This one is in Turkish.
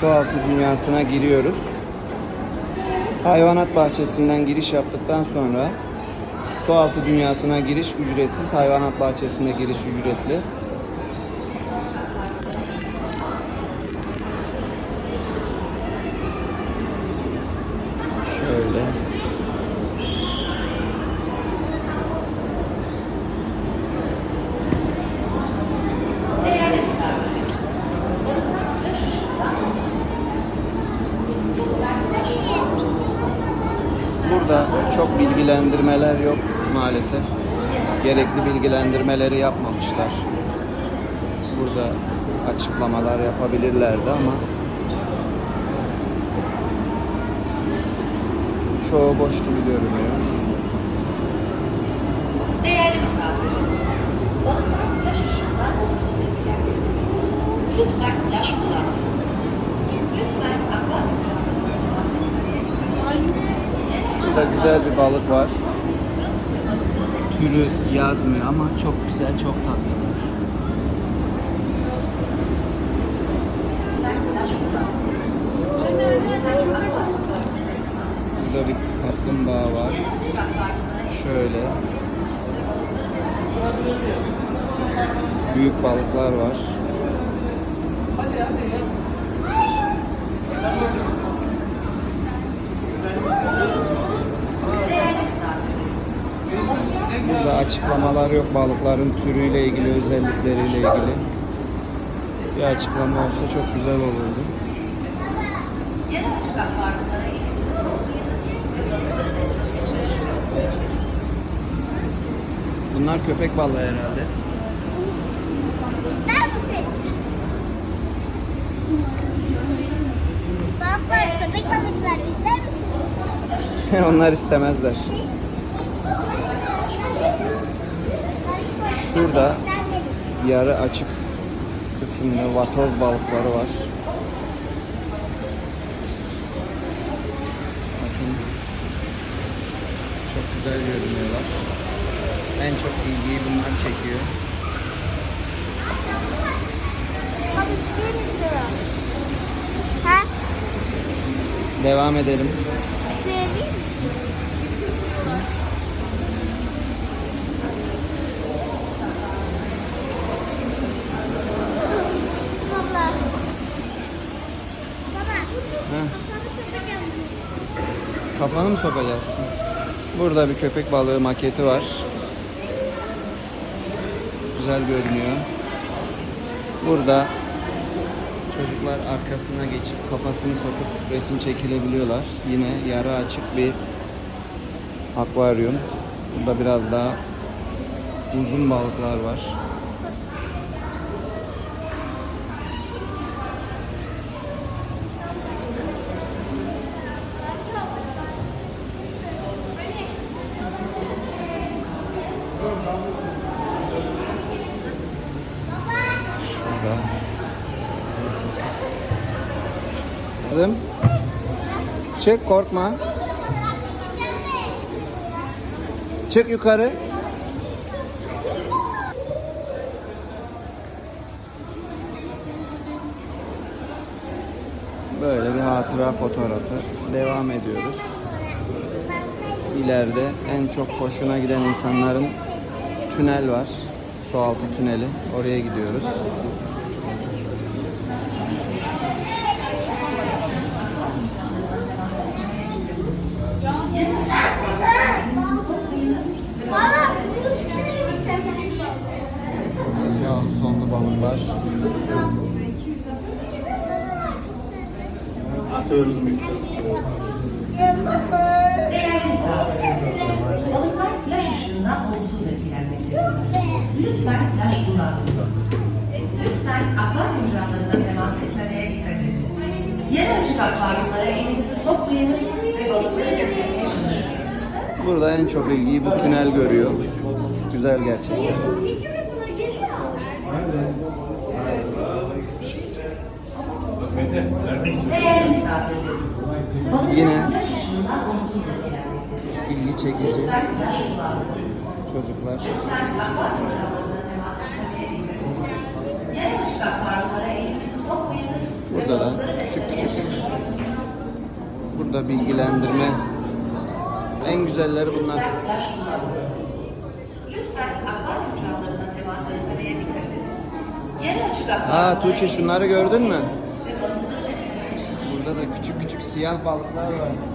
Sualtı dünyasına giriyoruz. Hayvanat bahçesinden giriş yaptıktan sonra sualtı dünyasına giriş ücretsiz, hayvanat bahçesine giriş ücretli. Şöyle. Burada çok bilgilendirmeler yok maalesef. Gerekli bilgilendirmeleri yapmamışlar. Burada açıklamalar yapabilirlerdi ama çoğu boş gibi görünüyor. Değerli misafirler, balıklar flaş olumsuz etkilenir. Lütfen flaş kullanmayınız. Lütfen akvaryum Şurada güzel bir balık var. Türü yazmıyor ama çok güzel, çok tatlı. Burada bir kaplumbağa var. Şöyle. Büyük balıklar var. Burada açıklamalar yok balıkların türüyle ilgili, özellikleriyle ilgili. Bir açıklama olsa çok güzel olurdu. Bunlar köpek balığı herhalde. Balıklar, köpek balıklar ister misin? Onlar istemezler. Şurada yarı açık kısımda vatoz balıkları var. Bakın. Çok güzel görünüyorlar. En çok ilgiyi bunlar çekiyor. Devam edelim. Kafanı mı sokacaksın? Burada bir köpek balığı maketi var. Güzel görünüyor. Burada çocuklar arkasına geçip kafasını sokup resim çekilebiliyorlar. Yine yarı açık bir akvaryum. Burada biraz daha uzun balıklar var. Şurada. Kızım. Çık korkma. Çık yukarı. Böyle bir hatıra fotoğrafı. Devam ediyoruz. İleride en çok hoşuna giden insanların tünel var. Sualtı tüneli. Oraya gidiyoruz. Atıyoruz mu? Değerli misafirler, balıklar flaş ışığından olumsuz etkilenmektedir. Lütfen flaş kullanmayınız. Lütfen akvaryum camlarına temas etmemeye dikkat edin. Yere açık akvaryumlara elinizi sokmayınız ve balıkları. Burada en çok ilgiyi bu tünel görüyor. Güzel gerçekten. Değerli misafirlerimiz, balıklar Yine- flaş ışığından olumsuz etkilenmektedir. İlgi çekici Lütfen flaş kullanmayınız. çocuklar. Lütfen akvaryum camlarına temas etmemeye dikkat edin. Yere akvaryumlara elinizi sokmayınız ve Burada da küçük küçük Burada bilgilendirme. En güzelleri bunlar. Ha Tuğçe şunları gördün mü? Küçük küçük siyah balıklar var.